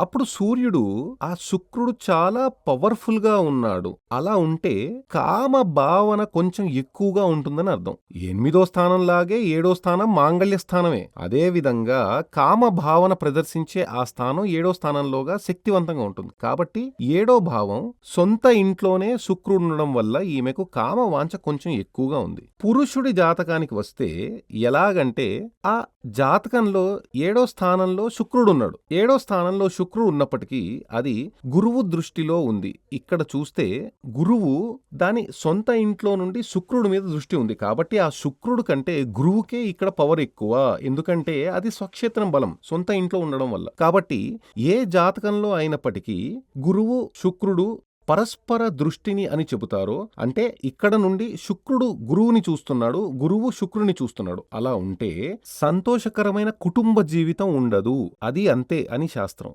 అప్పుడు సూర్యుడు ఆ శుక్రుడు చాలా పవర్ఫుల్గా ఉన్నాడు. అలా ఉంటే కామ భావన కొంచెం ఎక్కువగా ఉంటుందని అర్థం. ఎనిమిదో స్థానం లాగే ఏడో స్థానం మాంగళ్య స్థానమే. అదే విధంగా కామ భావన ప్రదర్శించే ఆ స్థానం ఏడో స్థానంలోగా శక్తివంతంగా ఉంటుంది. కాబట్టి ఏడో భావం సొంత ఇంట్లోనే శుక్రుడు ఉండడం వల్ల ఈమెకు కామ వాంఛ కొంచెం ఎక్కువగా ఉంది. పురుషుడి జాతకానికి వస్తే ఎలాగంటే ఆ జాతకంలో ఏడో స్థానంలో శుక్రుడున్నాడు ఏడో స్థానంలో శుక్రుడు ఉన్నప్పటికీ అది గురువు దృష్టిలో ఉంది. ఇక్కడ చూస్తే గురువు దాని సొంత ఇంట్లో నుండి శుక్రుడి మీద దృష్టి ఉంది. కాబట్టి ఆ శుక్రుడు కంటే గురువుకే ఇక్కడ పవర్ ఎక్కువ. ఎందుకంటే అది స్వక్షేత్రం బలం సొంత ఇంట్లో ఉండడం వల్ల. కాబట్టి ఏ జాతకంలో అయినప్పటికీ గురువు శుక్రుడు పరస్పర దృష్టిని అని చెబుతారో. అంటే ఇక్కడ నుండి శుక్రుడు గురువుని చూస్తున్నాడు గురువు శుక్రుని చూస్తున్నాడు. అలా ఉంటే సంతోషకరమైన కుటుంబ జీవితం ఉండదు. అది అంతే అని శాస్త్రం.